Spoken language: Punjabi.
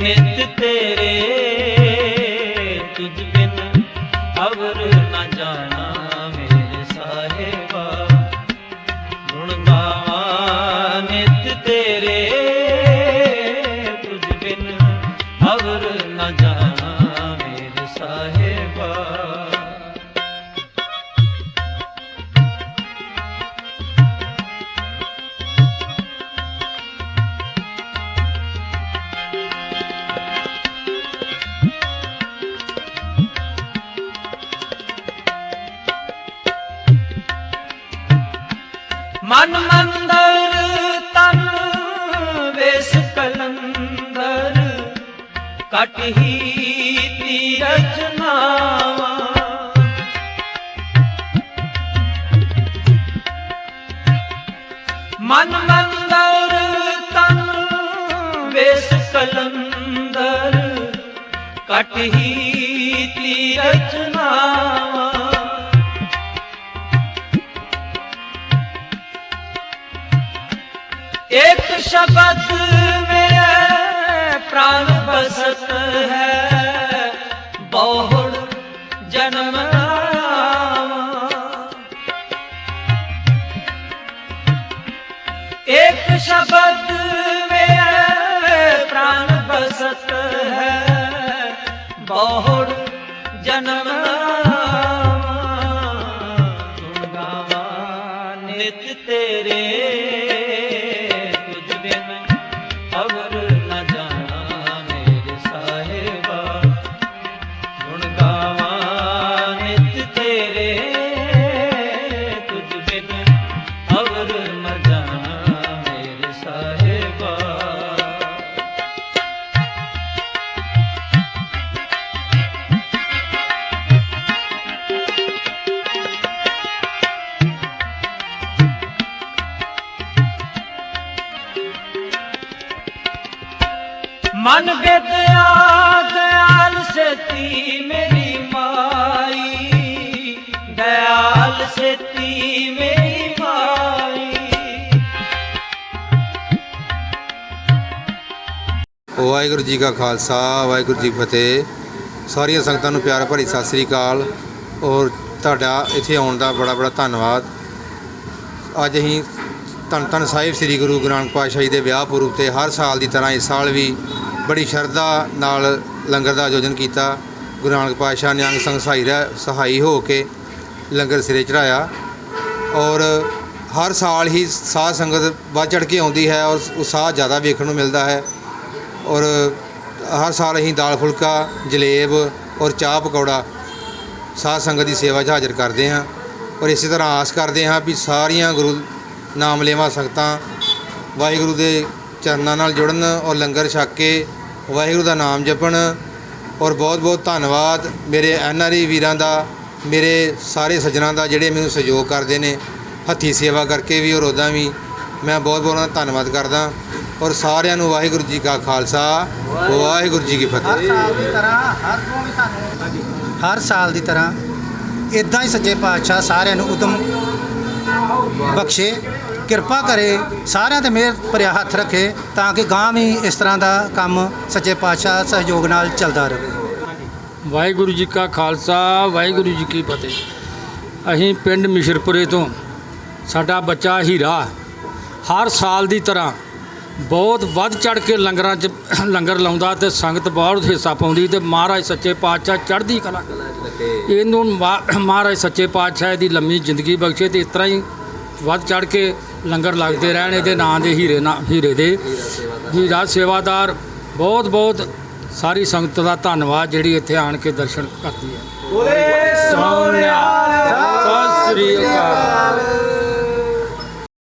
ਨਿਤ ਤੇਰੇ। ਤੁਝ ਬਿਨ ਅਵਰ ਨ ਜਾਣਾ। ਮਨ ਮੰਦਰ, ਤਨ ਵੇਸ ਕਲੰਦਰ। ਕਟ ਹੀ ਤੀਰਜ ਮਨ ਮੰਦਰ, ਤਨ ਵੇਸ ਕਲੰਦਰ। ਕਟ ਹੀ ਤੀਰਜ एक शब्द में प्राण बसत है बहुड़ जन्म आवा। एक शब्द में प्राण बसत है बहुड़ जन्म आवा। गुण गावा नित तेरे ਮਨ ਵਿਦਿਆ ਦਇਆਲ ਸਤੀ ਮੇਰੀ ਮਾਈ। ਦਇਆਲ ਸਤੀ ਮੇਰੀ ਮਾਈ। ਵਾਹਿਗੁਰੂ ਜੀ ਕਾ ਖਾਲਸਾ, ਵਾਹਿਗੁਰੂ ਜੀ ਫਤਿਹ। ਸਾਰੀਆਂ ਸੰਗਤਾਂ ਨੂੰ ਪਿਆਰ ਭਰੀ ਸਤਿ ਸ੍ਰੀ ਅਕਾਲ। ਔਰ ਤੁਹਾਡਾ ਇੱਥੇ ਆਉਣ ਦਾ ਬੜਾ ਬੜਾ ਧੰਨਵਾਦ। ਅੱਜ ਅਸੀਂ ਧੰਨ ਧੰਨ ਸਾਹਿਬ ਸ੍ਰੀ ਗੁਰੂ ਗ੍ਰੰਥ ਪਾਤਸ਼ਾਹ ਜੀ ਦੇ ਵਿਆਹ ਪੁਰਬ ਤੇ ਹਰ ਸਾਲ ਦੀ ਤਰ੍ਹਾਂ ਇਸ ਸਾਲ ਵੀ ਬੜੀ ਸ਼ਰਧਾ ਨਾਲ ਲੰਗਰ ਦਾ ਆਯੋਜਨ ਕੀਤਾ। ਗੁਰੂ ਨਾਨਕ ਪਾਤਸ਼ਾਹ ਨੇ ਅੰਗ ਸੰਗ ਸਹਾਈ ਰਹਿ, ਸਹਾਈ ਹੋ ਕੇ ਲੰਗਰ ਸਿਰੇ ਚੜਾਇਆ ਔਰ ਹਰ ਸਾਲ ਹੀ ਸਾਧ ਸੰਗਤ ਵੱਧ ਚੜ ਕੇ ਆਉਂਦੀ ਹੈ ਔਰ ਉਤਸ਼ਾਹ ਜ਼ਿਆਦਾ ਵੇਖਣ ਨੂੰ ਮਿਲਦਾ ਹੈ। ਔਰ ਹਰ ਸਾਲ ਅਸੀਂ ਦਾਲ ਫੁਲਕਾ, ਜਲੇਬ ਔਰ ਚਾਹ ਪਕੌੜਾ ਸਾਧ ਸੰਗਤ ਦੀ ਸੇਵਾ 'ਚ ਹਾਜ਼ਰ ਕਰਦੇ ਹਾਂ। ਔਰ ਇਸੇ ਤਰ੍ਹਾਂ ਆਸ ਕਰਦੇ ਹਾਂ ਵੀ ਸਾਰੀਆਂ ਗੁਰੂ ਨਾਮ ਲੇਵਾ ਸੰਗਤਾਂ ਵਾਹਿਗੁਰੂ ਦੇ ਚਰਨਾਂ ਨਾਲ ਜੁੜਨ ਔਰ ਲੰਗਰ ਛਕ ਕੇ ਵਾਹਿਗੁਰੂ ਦਾ ਨਾਮ ਜਪਣ ਔਰ ਬਹੁਤ ਬਹੁਤ ਧੰਨਵਾਦ ਮੇਰੇ ਐਨਆਰਈ ਵੀਰਾਂ ਦਾ, ਮੇਰੇ ਸਾਰੇ ਸੱਜਣਾਂ ਦਾ ਜਿਹੜੇ ਮੈਨੂੰ ਸਹਿਯੋਗ ਕਰਦੇ ਨੇ, ਹੱਥੀ ਸੇਵਾ ਕਰਕੇ ਵੀ ਔਰ ਉੱਦਾਂ ਵੀ ਮੈਂ ਬਹੁਤ ਬਹੁਤ ਉਹਨਾਂ ਦਾ ਧੰਨਵਾਦ ਕਰਦਾ ਔਰ ਸਾਰਿਆਂ ਨੂੰ ਵਾਹਿਗੁਰੂ ਜੀ ਕਾ ਖਾਲਸਾ, ਵਾਹਿਗੁਰੂ ਜੀ ਕੀ ਹਰ ਫਤਿਹ ਸਾਲ ਦੀ ਤਰ੍ਹਾਂ, ਹਰ ਤੋਂ ਵੀ ਸਾਨੂੰ ਹਰ ਸਾਲ ਦੀ ਤਰ੍ਹਾਂ ਇਦਾਂ ਹੀ ਸੱਚੇ ਪਾਤਸ਼ਾਹ ਸਾਰਿਆਂ ਨੂੰ ਉਦਮ ਬਖਸ਼ੇ। ਕਿਰਪਾ ਕਰੇ, ਸਾਰਿਆਂ ਤੇ ਮਿਹਰ ਭਰਿਆ ਹੱਥ ਰੱਖੇ ਤਾਂ ਕਿ ਗਾਂ ਵੀ ਇਸ ਤਰ੍ਹਾਂ ਦਾ ਕੰਮ ਸੱਚੇ ਪਾਤਸ਼ਾਹ ਸਹਿਯੋਗ ਨਾਲ ਚੱਲਦਾ ਰਹੇ। ਵਾਹਿਗੁਰੂ ਜੀ ਕਾ ਖਾਲਸਾ, ਵਾਹਿਗੁਰੂ ਜੀ ਕੀ ਫਤਿਹ। ਅਸੀਂ ਪਿੰਡ ਮਿਸ਼ਰਪੁਰੇ ਤੋਂ, ਸਾਡਾ ਬੱਚਾ ਹੀਰਾ, ਹਰ ਸਾਲ ਦੀ ਤਰ੍ਹਾਂ ਬਹੁਤ ਵੱਧ ਚੜ ਕੇ ਲੰਗਰਾਂ 'ਚ ਲੰਗਰ ਲਾਉਂਦਾ ਤੇ ਸੰਗਤ ਬਹੁਤ ਹਿੱਸਾ ਪਾਉਂਦੀ ਤੇ ਮਹਾਰਾਜ ਸੱਚੇ ਪਾਤਸ਼ਾਹ ਚੜ੍ਹਦੀ ਕਲਾ ਇਹਨੂੰ ਮਹਾ- ਮਹਾਰਾਜ ਸੱਚੇ ਪਾਤਸ਼ਾਹ ਦੀ ਲੰਮੀ ਜ਼ਿੰਦਗੀ ਬਖਸ਼ੇ ਤੇ ਇਸ ਤਰ੍ਹਾਂ ਹੀ ਵੱਧ ਚੜ ਕੇ ਲੰਗਰ ਲੱਗਦੇ ਰਹਿਣ ਇਹਦੇ ਨਾਂ ਦੇ ਹੀਰੇ ਨਾ ਹੀਰੇ ਦੇ। ਹੀਰਾ ਸੇਵਾਦਾਰ ਬਹੁਤ ਬਹੁਤ ਸਾਰੀ ਸੰਗਤ ਦਾ ਧੰਨਵਾਦ ਜਿਹੜੀ ਇੱਥੇ ਆਣ ਕੇ ਦਰਸ਼ਨ ਕਰਦੀ ਹੈ। ਸੋਨਿਆ ਸਤਿ ਸ੍ਰੀ ਅਕਾਲ।